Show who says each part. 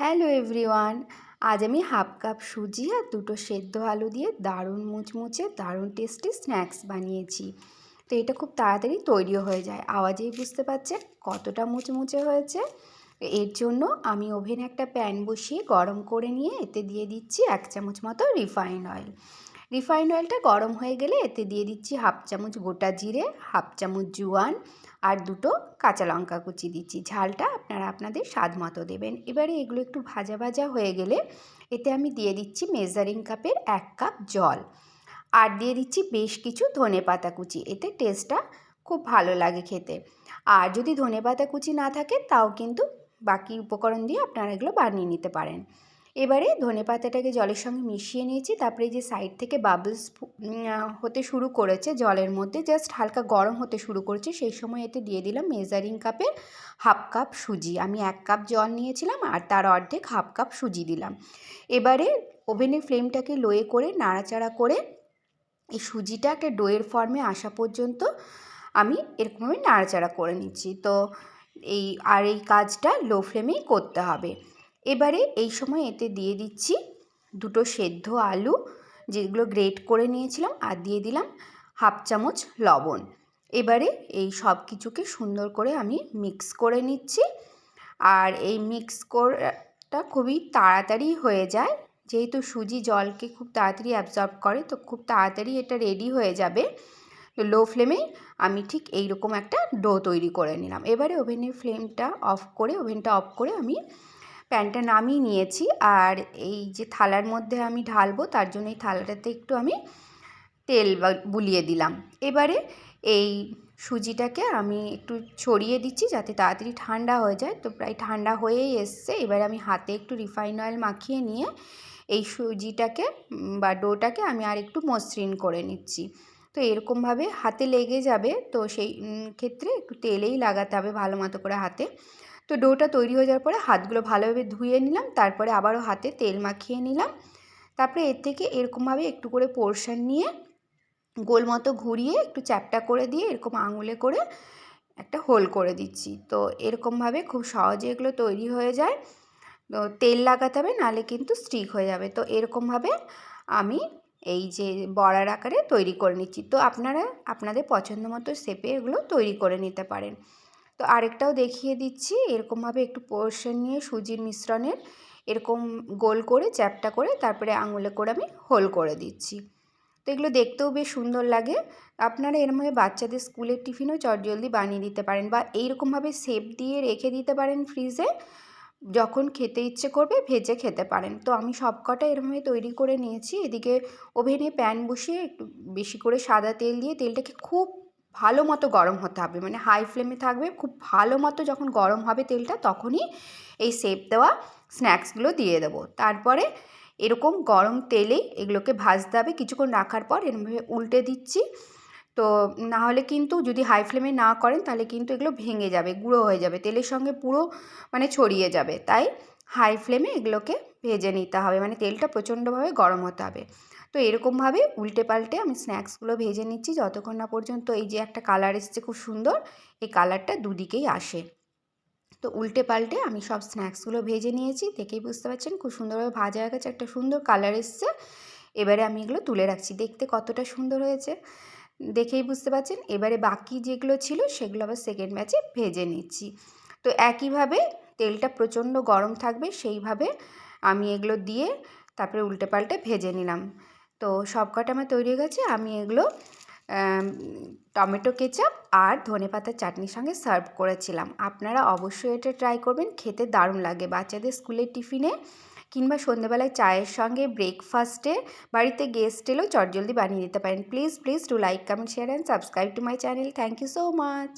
Speaker 1: Hello everyone, আজ আমি half cup সুজি আর দুটো সেদ্ধ আলু দিয়ে দারুণ মুচমুচে, দারুণ টেস্টি স্ন্যাক্স বানিয়েছি। তো এটা খুব তাড়াতাড়ি তৈরিও হয়ে যায়। আওয়াজেই বুঝতে পারছেন কতটা মুচমুচে হয়েছে। এর জন্য আমি ওভেনে একটা প্যান বসিয়ে গরম করে নিয়ে এতে দিয়ে দিচ্ছি এক চামচ মতো রিফাইন অয়েল। রিফাইন অয়েলটা গরম হয়ে গেলে এতে দিয়ে দিচ্ছি হাফ চামচ গোটা জিরে, হাফ চামচ জোয়ান আর দুটো কাঁচা লঙ্কা কুচি দিচ্ছি। ঝালটা আপনারা আপনাদের স্বাদ মতো দেবেন। এবারে এগুলো একটু ভাজা ভাজা হয়ে গেলে এতে আমি দিয়ে দিচ্ছি মেজারিং কাপের এক কাপ জল। আর দিয়ে দিচ্ছি বেশ কিছু ধনে পাতা কুচি, এতে টেস্টটা খুব ভালো লাগে খেতে। আর যদি ধনে পাতা কুচি না থাকে, তাও কিন্তু বাকি উপকরণ দিয়ে আপনারা এগুলো বানিয়ে নিতে পারেন। এবারে ধনে পাতাটাকে জলের সঙ্গে মিশিয়ে নিয়েছি। তারপরে যে সাইড থেকে বাবলস হতে শুরু করেছে জলের মধ্যে। জাস্ট হালকা গরম হতে শুরু করেছে। সেই সময় এতে দিয়ে দিলাম মেজারিং কাপের হাফ কাপ সুজি। আমি এক কাপ জল নিয়েছিলাম আর তার অর্ধেক হাফ কাপ সুজি দিলাম। এবারে ওভেনের ফ্লেমটাকে লোয়ে করে, নাড়াচাড়া করে এই সুজিটা একটা ডোয়ের ফর্মে আসা পর্যন্ত আমি এরকমভাবে নাড়াচাড়া করে নিচ্ছি। তো এই, আর এই কাজটা লো ফ্লেমেই করতে হবে। এবারে এই সময় এতে দিয়ে দিচ্ছি দুটো সেদ্ধ আলু, যেগুলো গ্রেট করে নিয়েছিলাম আর দিয়ে দিলাম হাফ চামচ লবণ। এবারে এই সব কিছুকে সুন্দর করে আমি মিক্স করে নিচ্ছি। আর এই মিক্স করাটা খুবই তাড়াতাড়ি হয়ে যায়, যেহেতু সুজি জলকে খুব তাড়াতাড়ি অ্যাবজর্ব করে, তো খুব তাড়াতাড়ি এটা রেডি হয়ে যাবে। লো ফ্লেমে আমি ঠিক এই রকম একটা ডো তৈরি করে নিলাম। এবারে ওভেনের ফ্লেমটা অফ করে ওভেনটা অফ করে আমি প্যানটা নামিয়ে নিয়েছি। আর এই যে থালার মধ্যে আমি ঢালবো, তার জন্য এই থালাটাতে একটু আমি তেল বুলিয়ে দিলাম। এবারে এই সুজিটাকে আমি একটু ছড়িয়ে দিচ্ছি যাতে তাড়াতাড়ি ঠান্ডা হয়ে যায়। তো প্রায় ঠান্ডা হয়েই এসছে। এবারে আমি হাতে একটু রিফাইন অয়েল মাখিয়ে নিয়ে এই সুজিটাকে বা ডোটাকে আমি আর একটু মসৃণ করে নিচ্ছি। তো এরকমভাবে হাতে লেগে যাবে। তো সেই ক্ষেত্রে একটু তেলেই লাগাতে হবে ভালো মতো করে হাতে। তো ডোটা তৈরি হয়ে যাওয়ার পরে হাতগুলো ভালোভাবে ধুয়ে নিলাম, তারপরে আবারও হাতে তেল মাখিয়ে নিলাম। তারপরে এর থেকে এরকমভাবে একটু করে পোর্শন নিয়ে গোল মতো ঘুরিয়ে একটু চ্যাপটা করে দিয়ে এরকম আঙুলে করে একটা হোল করে দিচ্ছি। তো এরকমভাবে খুব সহজে এগুলো তৈরি হয়ে যায়। তো তেল লাগাতে হবে, নাহলে কিন্তু স্টিক হয়ে যাবে। তো এরকমভাবে আমি এই যে বড়ার আকারে তৈরি করে নিচ্ছি। তো আপনারা, আপনাদের পছন্দ মতো শেপে এগুলো তৈরি করে নিতে পারেন। তো আরেকটাও দেখিয়ে দিচ্ছি। এরকমভাবে একটু পোর্শন নিয়ে সুজির মিশ্রণের এরকম গোল করে, চ্যাপটা করে, তারপরে আঙুলে করে আমি হোল করে দিচ্ছি। তো এগুলো দেখতেও বেশ সুন্দর লাগে। আপনারা এরমভাবে বাচ্চাদের স্কুলের টিফিনও চটজলদি বানিয়ে দিতে পারেন বা এইরকমভাবে শেপ দিয়ে রেখে দিতে পারেন ফ্রিজে যখন খেতে ইচ্ছে করবে ভেজে খেতে পারেন। তো আমি সবকটা এরমভাবে তৈরি করে নিয়েছি। এদিকে ওভেনে প্যান বসিয়ে একটু বেশি করে সাদা তেল দিয়ে তেলটাকে খুব ভালো মতো গরম হতে হবে। মানে হাই ফ্লেমে থাকবে, খুব ভালো মতো যখন গরম হবে তেলটা, তখনই এই সেপ দেওয়া স্ন্যাক্সগুলো দিয়ে দেবো। তারপরে এরকম গরম তেলেই এগুলোকে ভাজতে হবে। কিছুক্ষণ রাখার পর এরমভাবে উল্টে দিচ্ছি। তো না হলে কিন্তু যদি হাই ফ্লেমে না করেন, তাহলে কিন্তু এগুলো ভেঙে যাবে, গুঁড়ো হয়ে যাবে। তেলের সঙ্গে পুরো মানে ছড়িয়ে যাবে। তাই হাই ফ্লেমে এগুলোকে ভেজে নিতে হবে। মানে তেলটা প্রচণ্ডভাবে গরম হতে হবে। তো এরকমভাবে উল্টে পাল্টে আমি স্ন্যাক্সগুলো ভেজে নিচ্ছি। যতক্ষণ না পর্যন্ত এই যে একটা কালার এসছে খুব সুন্দর, এই কালারটা দুদিকেই আসে। তো উল্টে পাল্টে আমি সব স্ন্যাক্সগুলো ভেজে নিয়েছি। দেখেই বুঝতে পারছেন খুব সুন্দরভাবে ভাজা হয়ে গেছে, একটা সুন্দর কালার এসছে। এবারে আমি এগুলো তুলে রাখছি, দেখতে কতটা সুন্দর হয়েছে। দেখেই বুঝতে পারছেন, এবারে বাকি যেগুলো ছিল সেগুলো আবার সেকেন্ড ব্যাচে ভেজে নিচ্ছি। তো একইভাবে তেলটা প্রচণ্ড গরম থাকবে, সেইভাবে আমি এগুলো দিয়ে তারপরে উল্টে পাল্টে ভেজে নিলাম। তো সব কটা আমার তৈরি হয়ে গেছে। আমি এগুলো টমেটো কেচাপ আর ধনে পাতার চাটনির সঙ্গে সার্ভ করেছিলাম। আপনারা অবশ্যই এটা ট্রাই করবেন, খেতে দারুণ লাগে। বাচ্চাদের স্কুলের টিফিনে কিংবা সন্ধ্যেবেলায় চায়ের সঙ্গে ব্রেকফাস্টে বাড়িতে গেস্ট এলেও চটজলদি বানিয়ে দিতে পারেন। Please please to like comment share and subscribe to my channel thank you so much